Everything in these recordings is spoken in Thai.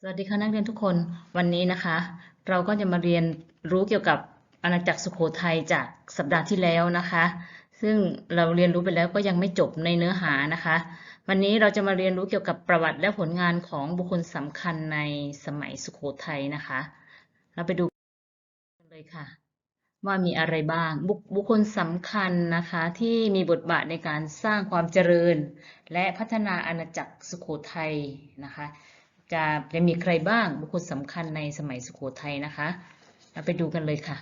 สวัสดีค่ะนักเรียนทุกคนวันนี้นะคะ เราก็จะมาเรียนรู้เกี่ยวกับอาณาจักรสุโขทัยจากสัปดาห์ที่แล้วนะคะ ซึ่งเราเรียนรู้ไปแล้วก็ยังไม่จบในเนื้อหานะคะ วันนี้เราจะมาเรียนรู้เกี่ยวกับประวัติและผลงานของบุคคลสำคัญในสมัยสุโขทัยนะคะ เราไปดูกันเลยค่ะ ว่ามีอะไรบ้างบบุคคลสำคัญนะคะที่มีบทบาทในการสร้างความเจริญ และพัฒนาอาณาจักรสุโขทัยนะคะ จะจะมีใครบ้างบุคคลสำคัญในสมัยสุโขทัยนะคะ เราไปดูกันเลยค่ะ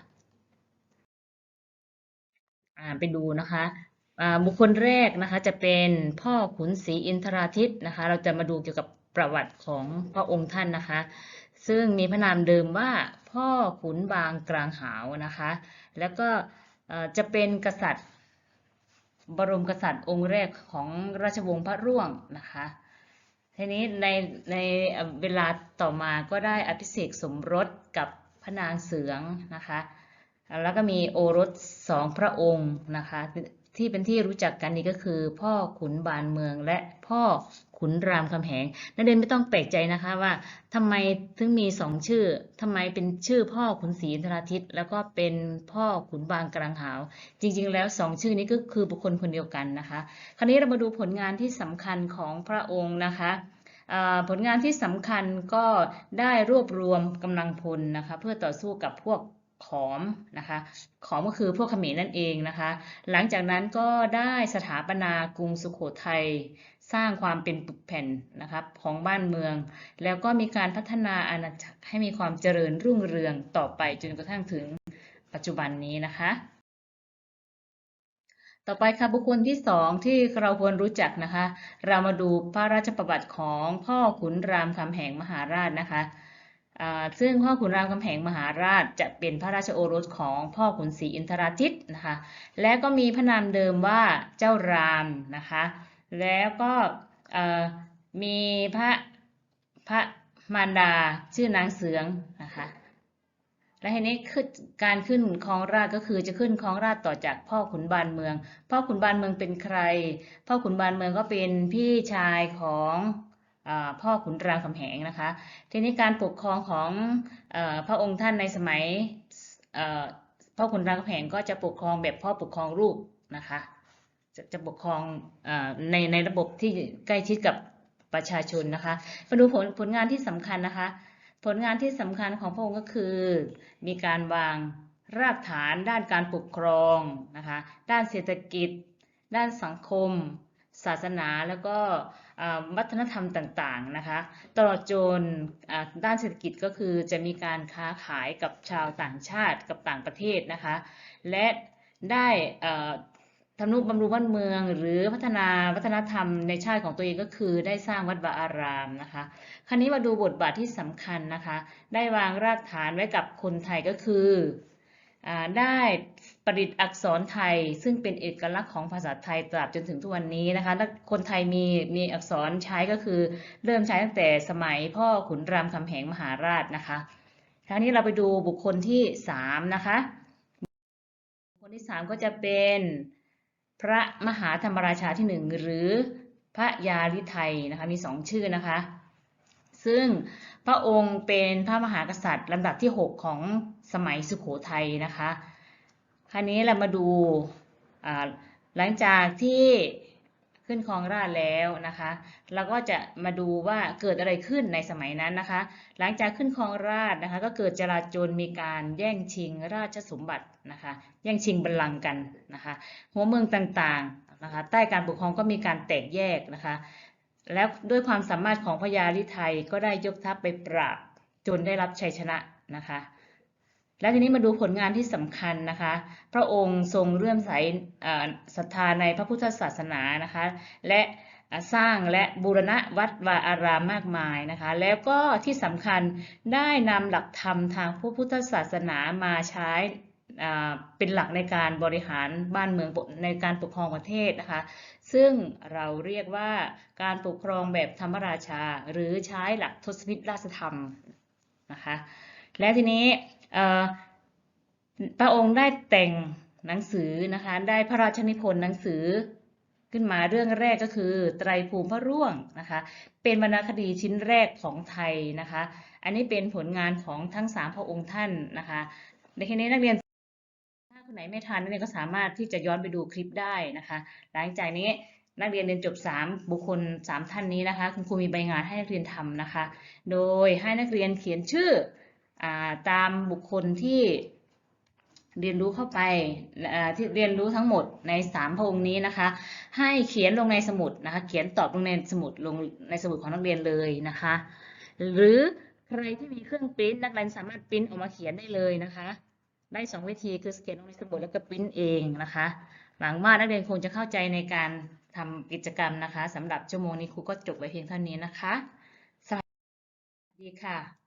อ่าไปดูนะคะบุคคลแรกนะคะจะเป็นพ่อขุนศรีอินทราทิตนะคะ เราจะมาดูเกี่ยวกับประวัติของพระองค์ท่านนะคะ ซึ่งมีพระนามเดิมว่าพ่อขุนบางกลางหาวนะคะ แล้วก็จะเป็นกษัตริย์ บรมกษัตริย์องค์แรกของราชวงศ์พระร่วงนะคะ ทีนี้ในในเวลาต่อมาก็ได้อภิเษกสมรสกับพระนางเสืองนะคะ แล้วก็มีโอรสสองพระองค์นะคะ ที่เป็นที่รู้จักกันนี้ก็คือ พ่อขุนบานเมืองและพ่อ ขุนรามคำแหงนักเรียนไม่ต้องแปลกใจนะคะว่าทำไมถึงมีสองชื่อทำไมเป็นชื่อพ่อขุนศรีอินทราทิตแล้วก็เป็นพ่อขุนบางกลางหาว จริง ๆ แล้วสองชื่อนี้ก็คือบุคคลคนเดียวกันนะคะ คราวนี้เรามาดูผลงานที่สำคัญของพระองค์นะคะผลงานที่สำคัญก็ได้รวบรวมกำลังพลนะคะเพื่อต่อสู้กับพวกขอมนะคะขอมก็คือพวกเขมรนั่นเองนะคะ หลังจากนั้นก็ได้สถาปนากรุงสุโขทัย สร้างความเป็นปึกแผ่นนะครับของบ้านเมือง แล้วก็มีการพัฒนาอาณาจักรให้มีความเจริญรุ่งเรืองต่อไปจนกระทั่งถึงปัจจุบันนี้นะคะ ต่อไปค่ะบุคคลที่สองที่เราควรรู้จักนะคะ เรามาดูพระราชประวัติของพ่อขุนรามคำแหงมหาราชนะคะซึ่งพ่อขุนรามคำแหงมหาราชจะเป็นพระราชโอรสของพ่อขุนศรีอินทราทิตนะคะ และก็มีพระนามเดิมว่าเจ้ารามนะคะ แล้วก็มีพระพระมารดาชื่อนางเสืองนะคะและทีนี้ขึ้นการขึ้นครองราชก็คือจะขึ้นครองราชต่อจากพ่อขุนบานเมือง พ่อขุนบานเมืองเป็นใคร พ่อขุนบานเมืองก็เป็นพี่ชายของอพ่อขุนรามคำแหงนะคะ ทีนี้การปกครองของอพระองค์ท่านในสมัยพ่อขุนรามคำแหงก็จะปกครองแบบพ่อปกครองลูกนะคะ จะจะปกครองอในในระบบที่ใกล้ชิดกับประชาชนนะคะมาดูผลผลงานที่สำคัญนะคะ ผลงานที่สำคัญของพระองค์ก็คือ มีการวางรากฐานด้านการปกครองนะคะด้านเศรษฐกิจ ด้านสังคม ศาสนาแล้วก็วัฒนธรรมต่างๆนะคะตลอดจนด้านเศรษฐกิจก็คือจะมีการค้าขายกับชาวต่างชาติกับต่างประเทศนะคะและได้อ่อ ทำนุบำรุงบ้านเมือง หรือพัฒนาวัฒนธรรมในชาติของตัวเองก็คือ ได้สร้างวัดวาอารามนะคะ คราวนี้มาดูบทบาทที่สำคัญนะคะ ได้วางรากฐานไว้กับคนไทยก็คืออได้ประดิษฐ์อักษรไทย ซึ่งเป็นเอกลักษณ์ของภาษาไทยตราบจนถึงทุกวันนี้นะคะและคนไทยมีมีอักษรใช้ก็คือ เริ่มใช้ตั้งแต่สมัยพ่อขุนรามคำแหงมหาราชนะคะคราวนี้เราไปดูบุคคลที่สามนะคะ บุคคลที่สามก็จะเป็น พระมหาธรรมราชาที่หนึ่งหรือพระยาลิไทยนะคะมีสองชื่อนะคะ ซึ่งพระองค์เป็นพระมหากษัตริย์ลำดับที่ 6 ของสมัยสุโขทัยนะคะ คราวนี้เรามาดูหลังจากที่ ขึ้นครองราชแล้วนะคะเราก็จะมาดูว่าเกิดอะไรขึ้นในสมัยนั้นนะคะ หลังจากขึ้นครองราชนะคะ ก็เกิดจลาจลมีการแย่งชิงราชสมบัตินะคะ แย่งชิงบัลลังก์กันนะคะ หัวเมืองต่างๆนะคะ ใต้การปกครองก็มีการแตกแยกนะคะ แล้วด้วยความสามารถของพญาลิไทยก็ได้ยกทัพไปปราบจนได้รับชัยชนะนะคะ แล้วทีนี้มาดูผลงานที่สำคัญนะคะ พระองค์ทรงเลื่อมใสศรัทธาในพระพุทธศาสนานะคะ และสร้างและบูรณะวัดวาอารามมากมายนะคะ แล้วก็ที่สำคัญได้นำหลักธรรมทางพระพุทธศาสนามาใช้เป็นหลักในการบริหารบ้านเมืองในการปกครองประเทศนะคะ ซึ่งเราเรียกว่าการปกครองแบบธรรมราชา หรือใช้หลักทศนิตราชธรรมนะคะ และทีนี้ พระองค์ได้แต่งหนังสือนะคะ ได้พระราชนิพนธ์หนังสือขึ้นมาเรื่องแรกก็คือ ไตรภูมิพระร่วงนะคะ เป็นวรรณคดีชิ้นแรกของไทยนะคะ อันนี้เป็นผลงานของทั้งสามพระองค์ท่านนะคะในที่นี้นักเรียนถ้าคนไหนไม่ทันนักเรียนก็สามารถที่จะย้อนไปดูคลิปได้นะคะ หลังจากนี้นักเรียนเรียนจบ 3 บุคคล 3 ท่านนี้นะคะ คุณครูมีใบงานให้นักเรียนทำนะคะ โดยให้นักเรียนเขียนชื่อ ตามบุคคลที่เรียนรู้เข้าไปที่เรียนรู้ทั้งหมดใน3พระองนี้นะคะ ให้เขียนลงในสมุดนะคะ เขียนตอบลงในสมุดลงในสมุดของนักเรียนเลยนะคะ หรือใครที่มีเครื่องปริ้นนักเรียนสามารถปริ้นออกมาเขียนได้เลยนะคะ ได้สองวิธีคือเขียนลงในสมุดแล้วก็ปริ้นเองนะคะ หวังว่านักเรียนคงจะเข้าใจในการทำกิจกรรมนะคะสำหรับชั่วโมงนี้ครูก็จบไว้เพียงเท่านี้นะคะสวัสดีค่ะ